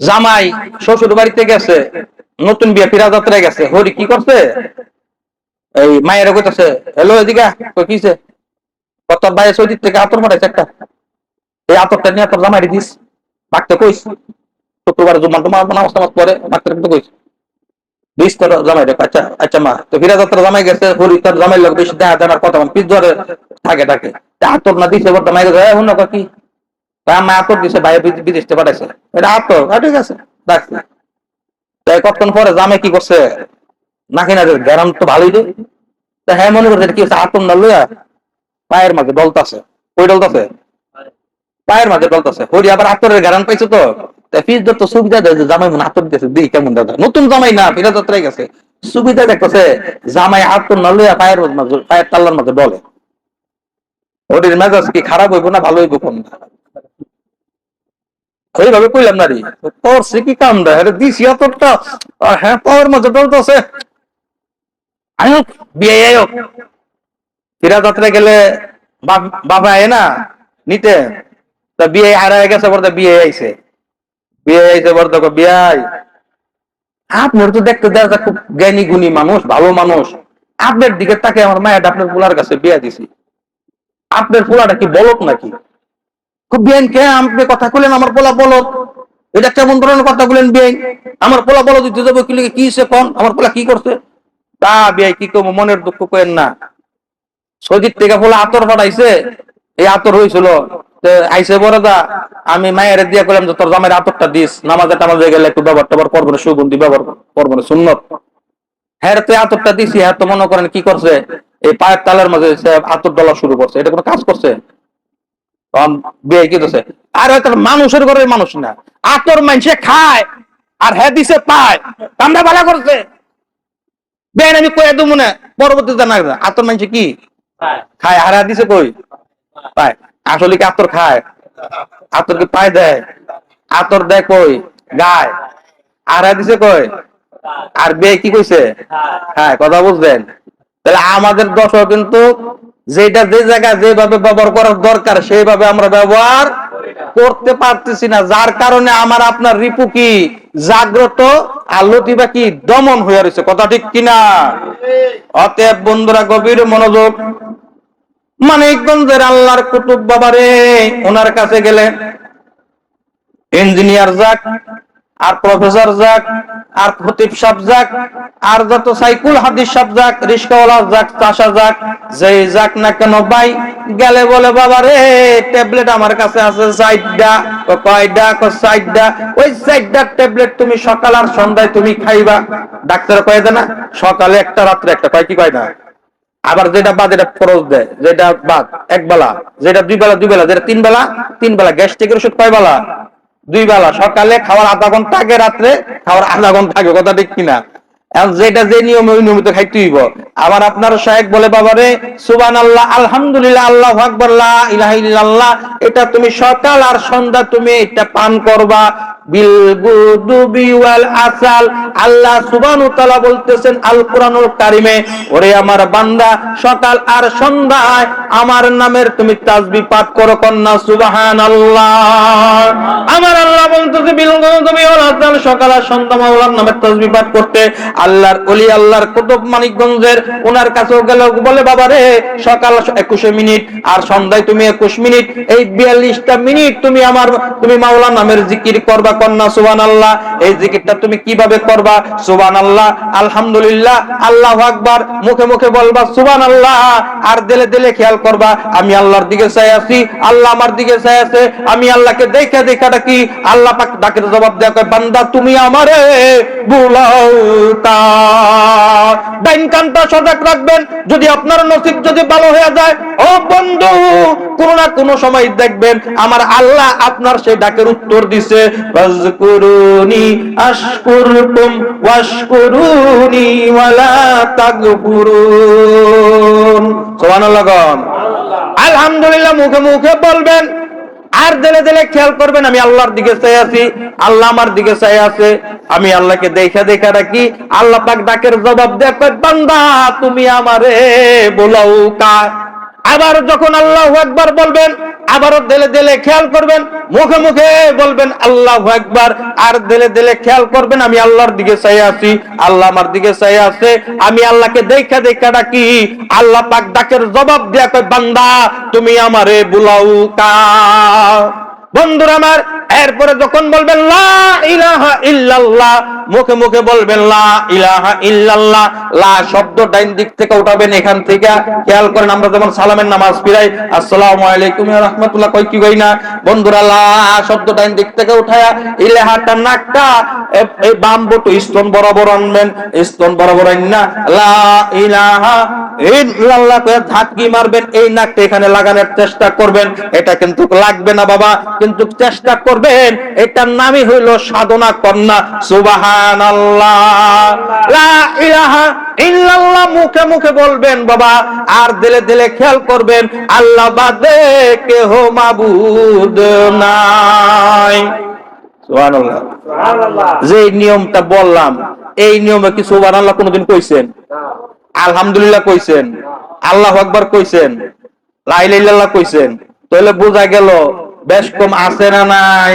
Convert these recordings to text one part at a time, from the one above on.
জামাই শ্বশুর বাড়িতে গেছে, নতুন বিয়ে ফিরা যাত্রায় গেছে। হরি কি করছে? এই মায়ের কইতেছে, হ্যালো, এদিকে কিছে কত ভাই সৌদি থেকে আতর পাঠাইছে একটা। এই আতরটা নিয়ে তোর জামাই দিস। বাকতে কইস, শুক্রবার জুম্মা টুমা নামাজ টামাজ পরে বাকতে কিন্তু কইস। দিস তোর জামাই রে আচ্ছা আচ্ছা মা। তো ফিরা যাত্রা জামাই গেছে, হরি তার জামাই লোক বেশি দেখা কথা পিস ধরে থাকে থাকে আতর না দিছে গেছে হুন কি মা আতর দিছে ভাই বিদ- বিদেশ পাঠাইছে। এটা আতর। ঠিক আছে। রাখছি তাই কতক্ষণ পরে জামে কি করছে? নাকি না গ্যারাম তো ভালোই দে তা হ্যাঁ মনে করছে কি হচ্ছে আতর না লইয়া? পায়ের মাঝে ডলতাছে কই ডলতাছে পায়ের মাঝে ডলতাছে আবার আতরের গ্যারাম পাইছে তো। তাই ধরতো সুবিধা দেয় যে জামাই মনে আতর দিতেছে। দিই কেমন দাদা। নতুন জামাই না ফিরা যাত্রায় গেছে। সুবিধা দেখতেছে জামাই আতর না লইয়া পায়ের মাঝে পায়ের তাল্লার মাঝে ডলে হরির মেজাজ কি খারাপ হইব না ভালো হইব কোন? ওইভাবে কইলাম না রে। সে কি কাম দেয় আরে দিছি আর হ্যাঁ পাওয়ার মধ্যে ডলতেছে আয়ক বিয়ে আয়ক ফিরা গেলে বাবা আয় না, নিতে। তা বিয়ে হারায় গেছে বলতে বিয়ে আইছে। বিয়ে আইছে বলতে বিয়ে আপনার তো দেখতে দেখা খুব জ্ঞানী গুণী মানুষ, ভালো মানুষ। আপনার দিকে তাকে আমার মায়ের আপনার পোলার কাছে বিয়ে দিছি। আপনার পোলাটা কি বলক নাকি? খুব বিয়েন কে আপনি কথা কইলেন, আমার পোলা এটা কেমন ধরনের কথা বলেন আমার পোলা দিতে যাব কি কোন? আমার পোলা কি করছে? তা কি মনের দুঃখ না। সজিত থেকে পোলা আতর পাঠাইছে এই আতর হয়েছিল আইসে বড় দা আমি মায়ের দিয়ে করলাম যে, তোর জামের আতরটা দিস, নামাজে টামাজে গেলে একটু ব্যবহার ট্যাবহার করব না, সুগন্ধি ব্যবহার করব না, সুন্নত। হ্যাঁ তুই আতরটা দিছি হ্যাঁ তো মনে করেন কি করছে? এই পায়ের তালের মাঝে আতর ডলা শুরু করছে, এটা কোনো কাজ করছে? বিয়ে কি দিছে আর মানুষের ঘরের মানুষ না। আতর মানুষে খায় আর হ্যাঁ দিছে পায়। কামড়া ভালো করছে। বেন আমি কয়ে দেবো না। জানা আতর মানুষে কি? খায়। আর হ্যাঁ দিছে কই? পায়। আসলে কি আতর খায়? আতর কি পায় দেয়? আতর দেয় কই? গায়। আর হ্যাঁ দিছে কই? আর বে কি কইছে? হ্যাঁ কথা বুঝলেন? তাহলে আমাদের দশও কিন্তু যেটা যে জায়গায় যেভাবে ব্যবহার করার দরকার, সেইভাবে আমরা ব্যবহার করতে পারতেছি না। যার কারণে আমার আপনার রিপু কি জাগ্রত আর লতিবা কি দমন হয়ে রয়েছে কথা ঠিক কিনা? অতএব বন্ধুরা, গভীর মনোযোগ মানিকগঞ্জের আল্লাহর কুতুব বাবারে, ওনার কাছে গেলে। ইঞ্জিনিয়ার যাক আর প্রফেসর যাক, আর খতিব সাহেব যাক, আর যত সাইকুল হাদিস সাহেব যাক, রিস্কাওয়ালা যাক, চাষা যাক, যেই যাক না কেন ভাই, গেলে বলে, বাবা রে, ট্যাবলেট আমার কাছে আছে, সাইডটা কয়টা সাইডটা, ওই সাইডটা ট্যাবলেট তুমি সকাল আর সন্ধ্যায় তুমি খাইবা। ডাক্তার কয়ে দেয় না সকালে একটা, রাত্রে একটা, কয় কি কয় না? আবার যেটা বাদ, এটা খরচ দেয়, যেটা বাদ, এক বেলা, যেটা দুই বেলা দুই বেলা, যেটা তিন বেলা তিন বেলা, গ্যাস্ট্রিকের ওষুধ কয় বেলা? দুই বেলা, সকালে খাওয়ার আধা ঘণ্টা আগে, রাত্রে খাওয়ার আধা ঘণ্টা আগে, কথা ঠিক কিনা? যেটা যে নিয়মে, ওই নিয়মিত খাইতে হইব। আবার আপনার শায়েক বলে, বাবারে সুবান আল্লাহ আলহামদুলিল্লাহ, আল্লাহ আকবর ইলাহা এটা তুমি সকাল আর সন্ধ্যা তুমি এটা পান করবা। আমার নামের তুমি পাঠ করো কন্যা আমার আল্লাহ বলতেছে আসাল, সকাল আর সন্ধ্যা মাওলার নামের পাঠ করতে। আল্লাহর আল্লাহর কুতুব মানিকগঞ্জের ওনার কাছেও গেল বলে, বাবা রে, সকাল একুশে মিনিট আর সন্ধ্যায় তুমি একুশ মিনিট। এই বিয়াল্লিশটা মিনিট তুমি আমার, তুমি মাওলা নামের জিকির করবা আল্লাহ এই জিকিরটা তুমি কীভাবে করবা? আল্লাহ আলহামদুলিল্লাহ, আল্লাহ আকবার। মুখে মুখে বলবা আল্লাহ আর দিলে দিলে খেয়াল করবা, আমি আল্লাহর দিকে চাই আছি, আল্লাহ আমার দিকে চাই আছে, আমি আল্লাহকে দেখে আল্লাহ পাক জবাব দেয়া কয়, বান্দা, তুমি আমারে বুলাও তা। সজাগ রাখবেন, যদি আপনার নসিব যদি ভালো হয়ে যায়, ও বন্ধু কোন না কোন সময় দেখবেন আমার আল্লাহ আপনার সেই ডাকের উত্তর দিছে। আলহামদুলিল্লাহ মুখে মুখে বলবেন, আর দিলে দিলে খেয়াল করবেন, আমি আল্লাহর দিকে চাই আছি, আল্লাহ আমার দিকে চাই আছে, আমি আল্লাহকে দেখা দেখা রাখি, আল্লাহ পাক ডাকের জবাব দেয় বান্দা, তুমি আমারে বলাও কা আবার যখন আল্লাহ একবার বলবেন আবার দেলে দেলে খেয়াল করবেন, মুখে মুখে বলবেন, আল্লাহ একবার আর দেলে দেলে খেয়াল করবেন, আমি আল্লাহর দিকে চাই আছি, আল্লাহ আমার দিকে চাই আছে, আমি আল্লাহকে দেখা দেখা ডাকি। আল্লাহ পাক ডাকের জবাব দিয়া কয়, বান্দা, তুমি আমারে বুলাউ কা। বন্ধুরা আমার, এরপরে যখন বলবেন ইলাহা ইল্লাল্লাহ মুখে মুখে বলবেন ইলাহা ইল্লাল্লাহ লা শব্দ ডাইন দিক থেকে উঠাবেন এখান থেকে। খেয়াল করেন, আমরা যেমন সালামের নামাজ আলাইকুম কই কি কই না? বন্ধুরা, লা শব্দ ডাইন দিক থেকে উঠায়া, ইলাহাটা নাকটা এই বাম বটু, স্তন বরাবর আনবেন, স্তন বরাবর আননা লা ইলাহা ইল্লাল্লাহ, কয়ে মারবেন, এই নাকটা এখানে লাগানোর চেষ্টা করবেন। এটা কিন্তু লাগবে না বাবা। কিন্তু চেষ্টা করবেন এটার নামই হইল সাধনা কন্যা। ইল্লাল্লাহ মুখে মুখে বলবেন বাবা আর দিলে দিলে খেয়াল করবেন আল্লাহ বাদে কেহ মাবুদ নাই। যে নিয়মটা বললাম এই নিয়মে কি সুবহানাল্লাহ কোনদিন কইছেন? আলহামদুলিল্লাহ কইছেন। আল্লাহ আকবার কইছেন। লাইলাইল্লাহ কইছেন। তাহলে বোঝা গেল বেশ কম আছে না নাই?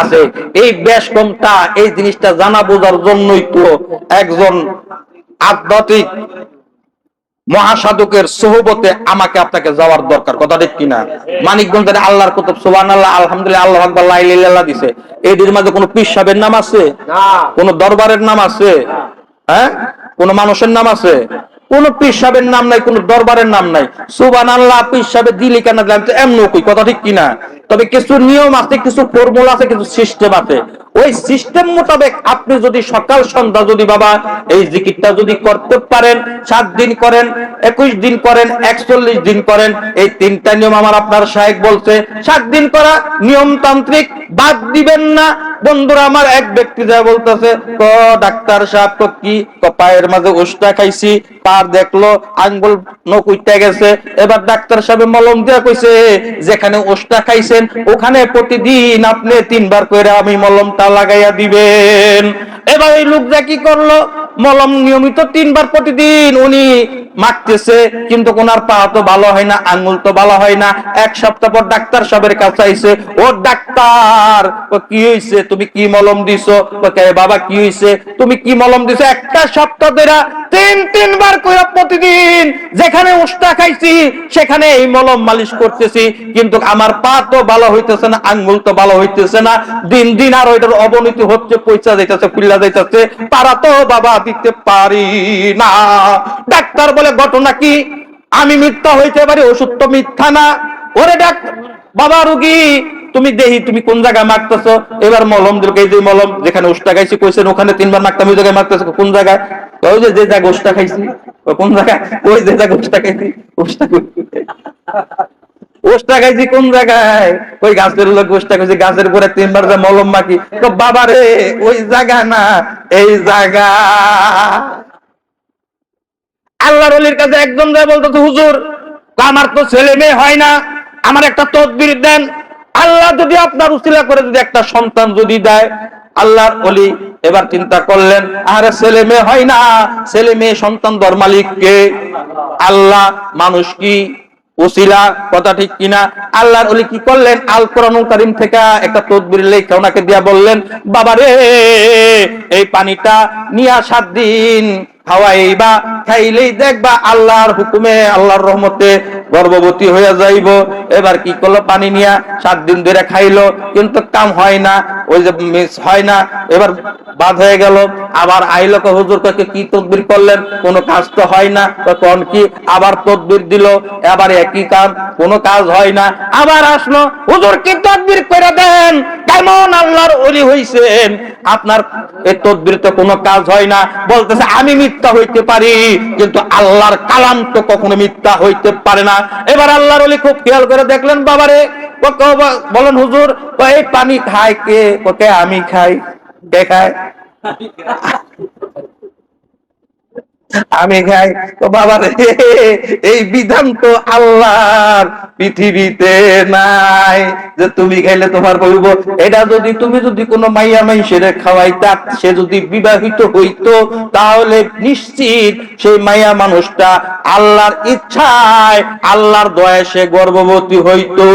আছে। এই বেশ কমটা এই জিনিসটা জানা বোঝার জন্যই তো একজন আধ্যাত্মিক মহাসাধকের সোহবতে আমাকে আপনাকে যাওয়ার দরকার কথা ঠিক কিনা? মানিকগঞ্জের আল্লাহর কুতুব সুবান আল্লাহ আলহামদুলিল্লাহ আল্লাহ আকবার লাইলাইল্লাহ দিছে। এদের মাঝে কোনো পীর সাহেবের নাম আছে? কোন দরবারের নাম আছে? হ্যাঁ? কোন মানুষের নাম আছে? কোন পীর সাহেবের নাম নাই, কোন দরবারের নাম নাই। সুবান আল্লাহ পীর সাহেবের দিলি কেন দিলাম? তো এমন কই, কথা ঠিক কিনা? তবে কিছু নিয়ম আছে, কিছু ফর্মুলা আছে, কিছু সিস্টেম আছে। ওই সিস্টেম মোতাবেক আপনি যদি সকাল সন্ধ্যা যদি বাবা, এই জিকিরটা যদি করতে পারেন, সাত দিন করেন, একুশ দিন করেন, একচল্লিশ দিন করেন, এই তিনটা নিয়ম আমার আপনার সাহেব বলছে। সাত দিন করা নিয়মতান্ত্রিক, বাদ দিবেন না। বন্ধুরা, আমার এক ব্যক্তি যা বলতেছে, ক ডাক্তার সাহেব তো কি পায়ের মাঝে উষ্টা খাইছি পার দেখল, আঙ্গুল উঠতে গেছে। এবার ডাক্তার সাহেব মলম দিয়া কইছে, যেখানে ওষটা খাইছেন, ওখানে প্রতিদিন আপনি তিনবার করে আমি মলমটা লাগাইয়া দিবেন। এবার এই লোকটা কি করল? মলম নিয়মিত তিনবার প্রতিদিন উনি মাখতেছে কিন্তু ওনার পা তো ভালো হয় না, আঙ্গুল তো ভালো হয় না। এক সপ্তাহ পর ডাক্তার সাহেবের কাছে আইছে, ও ডাক্তার কি হইছে? তুমি কি মলম দিছো? বাবা, কি হইছে? তুমি কি মলম দিছো? একটা সপ্তাহ ধরে তিন, তিনবার কইরা প্রতিদিন যেখানে উষ্টা খাইছি, সেখানে এই মলম মালিশ করতেছি। কিন্তু আমার পা তো ভালো হইতেছে না, আঙ্গুল তো ভালো হইতেছে না। দিন দিন আর ওইটার অবনতি হচ্ছে পয়সা যাইতেছে ফুল্লা যাইতেছে, তারা তো বাবা দিতে পারি না। ডাক্তার বলে, ঘটনা কি? আমি মিথ্যা হইতে পারি, ওষুধ তো মিথ্যা না। ওরে ডাক, বাবা রুগী, তুমি দেহি, তুমি কোন জায়গায় মারতেছো? এবার মলম দিল যে মলম, যেখানে ওষটা খাইছি, কইছেন, ওখানে তিনবার মারতাম ওই জায়গায় মারতেছো, কোন জায়গায়? ওই যে যে জায়গায় ওষটা খাইছি কোন জায়গায়? ওই যে জায়গায় ওষটা খাইছি ওষটা ওষটা খাইছি কোন জায়গায়? ওই গাছের লোক ওষটা খাইছি, গাছের পরে তিনবার যে মলম মাখি। তো বাবা রে, ওই জায়গা না, এই জায়গা। আল্লাহর অলির কাছে একজন যায় বলতেছে, হুজুর আমার তো ছেলে মেয়ে হয় না, আমার একটা তদবির দেন। আল্লাহ যদি আপনার উসিলা করে যদি একটা সন্তান যদি দেয়, আল্লাহর অলি এবার চিন্তা করলেন, আরে ছেলে মেয়ে হয় না, ছেলে মেয়ে সন্তান দর কে আল্লাহ মানুষ কি উসিলা কথা ঠিক কিনা? আল্লাহর অলি কি করলেন? আল কোরআনুল কারীম থেকে একটা তদবির লেখা ওনাকে দিয়া বললেন, বাবারে, এই পানিটা নিয়া সাত দিন খাওয়াইবা, খাইলেই দেখবা আল্লাহর হুকুমে, আল্লাহর রহমতে গর্ভবতী হয়ে যাইব। এবার কি করল? পানি নিয়া সাত দিন ধরে খাইলো, কিন্তু কাম হয় না, ওই যে মিস হয় না, এবার বাদ হয়ে গেল। আবার আইলো হুজুর কে, কি তদবির করলেন? কোনো কাজ তো হয় না। তো কোন কি? আবার তদবির দিল, এবার একই কাম, কোনো কাজ হয় না। আবার আসলো, হুজুর, কি তদবির করে দেন? কেমন আল্লাহর অলি হইছেন, আপনার এই তদবির তো কোনো কাজ হয় না। বলতেছে, আমি মিথ্যা হইতে পারি, কিন্তু আল্লাহর কালাম তো কখনো মিথ্যা হইতে পারে না। এবার আল্লাহর অলি খুব খেয়াল করে দেখলেন, বাবারে বলেন হুজুর এই পানি খায় কে? ওকে আমি খাই, কে খায়? আমি খাই। তো বাবা এই বিধান তো আল্লাহর, পৃথিবীতে নাই। যে তুমি খাইলে তোমার বলব এটা যদি তুমি যদি কোনো মাইয়া মাইসের খাওয়াইতা, সে যদি বিবাহিত হইতো, তাহলে নিশ্চিত সেই মাইয়া মানুষটা আল্লাহর ইচ্ছায়, আল্লাহর দয়া সে গর্ভবতী হইতো।